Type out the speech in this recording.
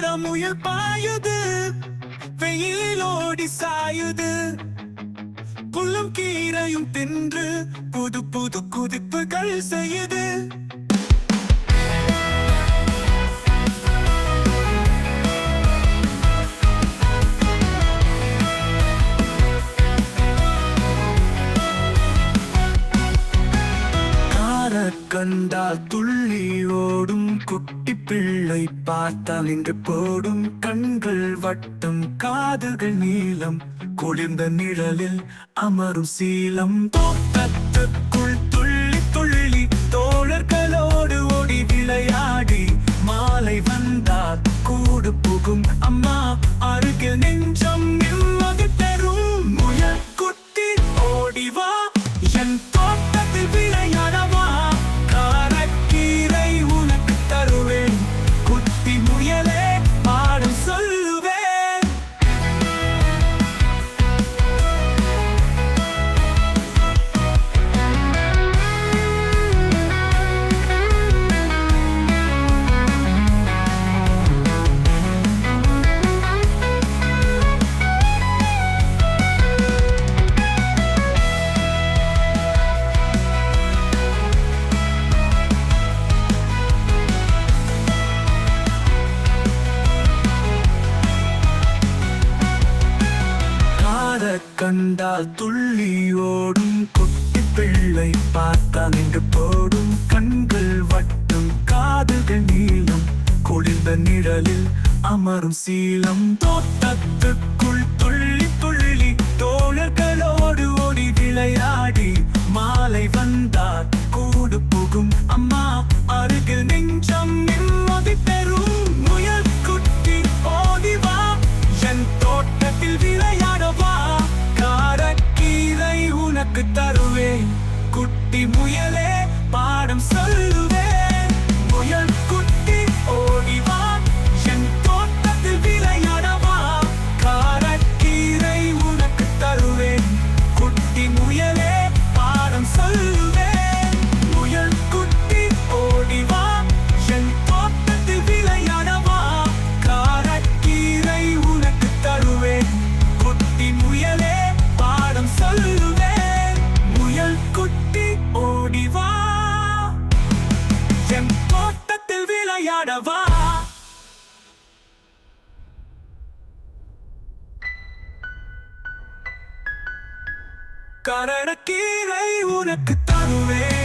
முயல் பாயுது. வெயிலில் ஓடி சாயுது. புல்லும் கீரையும் தின்று புது புது குதிப்புகள் செய்யுது. கண்டால் துள்ளி ஓடும் குட்டி பிள்ளை பார்த்தால் இன்று போடும் கண்கள் வட்டம் காதுகள் நீளம் குளிர்ந்த நிழலில் அமரும் சீலம். தோட்டத்துக்குள் கண்டால் துள்ளி ஓடும் குட்டி பிள்ளை பார்த்தால் என்று போடும். கண்கள் வட்டும் காதுகள் நீளம். குளிர்ந்த நிழலில் அமரும் சீலம். தோட்டத்துக்குள் துள்ளி துள்ளி தோழர்களோடு ஓடி விளையாடி விளையாடவா கரணக்கீரை உனக்கு தருவேன்.